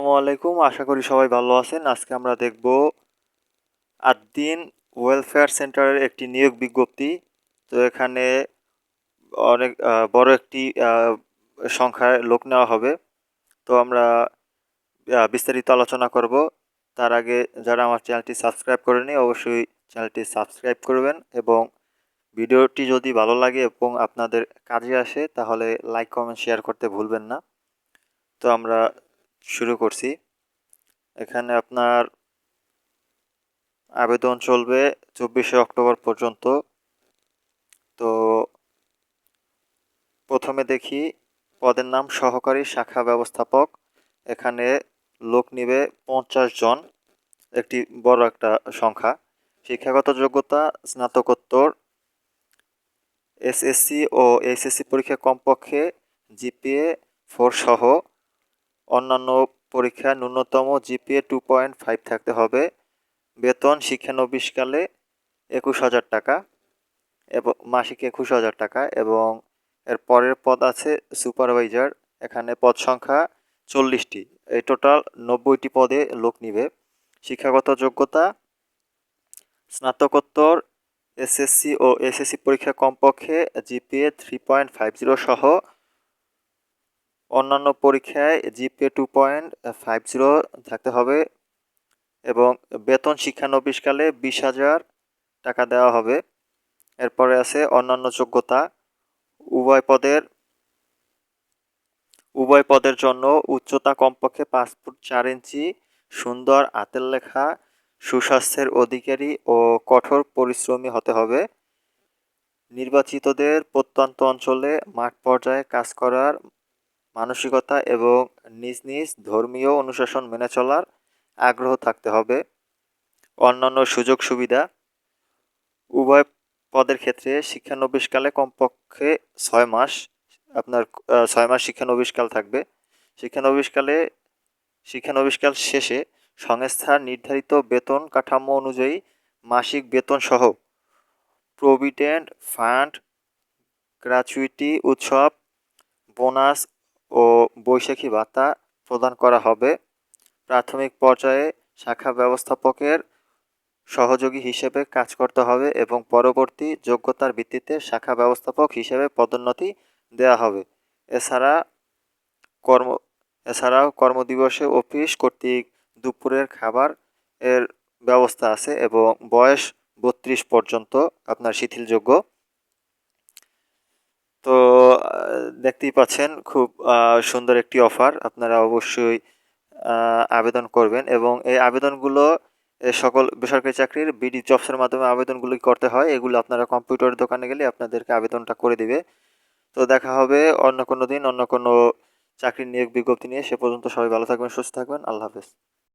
আসসালামু আলাইকুম, আশা করি সবাই ভালো আছেন। আজকে আমরা দেখব আদ্দিন ওয়েলফেয়ার সেন্টারের একটি নিয়োগ বিজ্ঞপ্তি। তো এখানে অনেক বড় একটি সংখ্যায় লোক নেওয়া হবে। তো আমরা বিস্তারিত আলোচনা করব। তার আগে যারা আমার চ্যানেলটি সাবস্ক্রাইব করেনি অবশ্যই চ্যানেলটি সাবস্ক্রাইব করবেন এবং ভিডিওটি যদি ভালো লাগে এবং আপনাদের কাজে আসে, তাহলে লাইক, কমেন্ট, শেয়ার করতে ভুলবেন না। তো আমরা শুরু করছি। এখানে আপনার আবেদন চলবে চব্বিশে অক্টোবর পর্যন্ত। তো প্রথমে দেখি পদের নাম সহকারী শাখা ব্যবস্থাপক। এখানে লোক নিবে পঞ্চাশ জন, একটি বড় একটা সংখ্যা। শিক্ষাগত যোগ্যতা, স্নাতকোত্তর, এসএসসি ও এইচএসসি পরীক্ষা কমপক্ষে জিপিএ, ফোর সহ অন্যান্য পরীক্ষা ন্যূনতম জিপিএ টু পয়েন্ট ফাইভ থাকতে হবে। বেতন শিক্ষানবিশকালে একুশ হাজার টাকা এবং মাসিক একুশ হাজার টাকা এবং এর পরের পদ আছে সুপারভাইজার। এখানে পদ সংখ্যা চল্লিশটি। এই টোটাল নব্বইটি পদে লোক নিবে। শিক্ষাগত যোগ্যতা, স্নাতকোত্তর, এসএসসি ও এসএসসি পরীক্ষা কমপক্ষে GPA three point five zero সহ অন্যান্য পরীক্ষায় GPA two point five zero থাকতে হবে এবং বেতন শিক্ষা শিক্ষানবিশকালে বিশ হাজার টাকা দেওয়া হবে। এরপরে আছে অন্যান্য যোগ্যতা। উভয় পদের উভয় পদের জন্য উচ্চতা কমপক্ষে পাঁচ ফুট চার ইঞ্চি, সুন্দর আতের লেখা, সুস্বাস্থ্যের অধিকারী ও কঠোর পরিশ্রমী হতে হবে। নির্বাচিতদের প্রত্যন্ত অঞ্চলে মাঠ পর্যায়ে কাজ করার মানসিকতা এবং নিজ নিজ ধর্মীয় অনুশাসন মেনে চলার আগ্রহ থাকতে হবে। অন্যান্য সুযোগ সুবিধা, উভয় পদের ক্ষেত্রে শিক্ষানবিশকালে কমপক্ষে ছয় মাস আপনার ছয় মাস শিক্ষানবিশকাল থাকবে। শিক্ষানবিশকালে শিক্ষানবিশকাল শেষে সংস্থার নির্ধারিত বেতন কাঠামো অনুযায়ী মাসিক বেতন সহ প্রভিডেন্ট ফান্ড গ্র্যাচুইটি উৎসব, বোনাস ও বৈশাখী ভাতা প্রদান করা হবে। প্রাথমিক পর্যায়ে শাখা ব্যবস্থাপকের সহযোগী হিসেবে কাজ করতে হবে এবং পরবর্তী যোগ্যতার ভিত্তিতে শাখা ব্যবস্থাপক হিসেবে পদোন্নতি দেওয়া হবে। এছাড়া কর্ম, এছাড়াও কর্মদিবসে অফিস কর্তৃক দুপুরের খাবার এর ব্যবস্থা আছে এবং বয়স বত্রিশ পর্যন্ত আপনার শিথিলযোগ্য। তো দেখতেই পাচ্ছেন খুব সুন্দর একটি অফার। আপনারা অবশ্যই আবেদন করবেন এবং এই আবেদনগুলো সকল বেসরকারি চাকরির বিডি জবসের মাধ্যমে আবেদনগুলো করতে হয়, এগুলো আপনারা কম্পিউটার দোকানে গেলে আপনাদেরকে আবেদনটা করে দিবে। তো দেখা হবে অন্য কোনো দিন, অন্য কোনো চাকরির নিয়োগ বিজ্ঞপ্তি নিয়ে। সে পর্যন্ত সবাই ভালো থাকবেন, সুস্থ থাকবেন। আল্লাহ হাফেজ।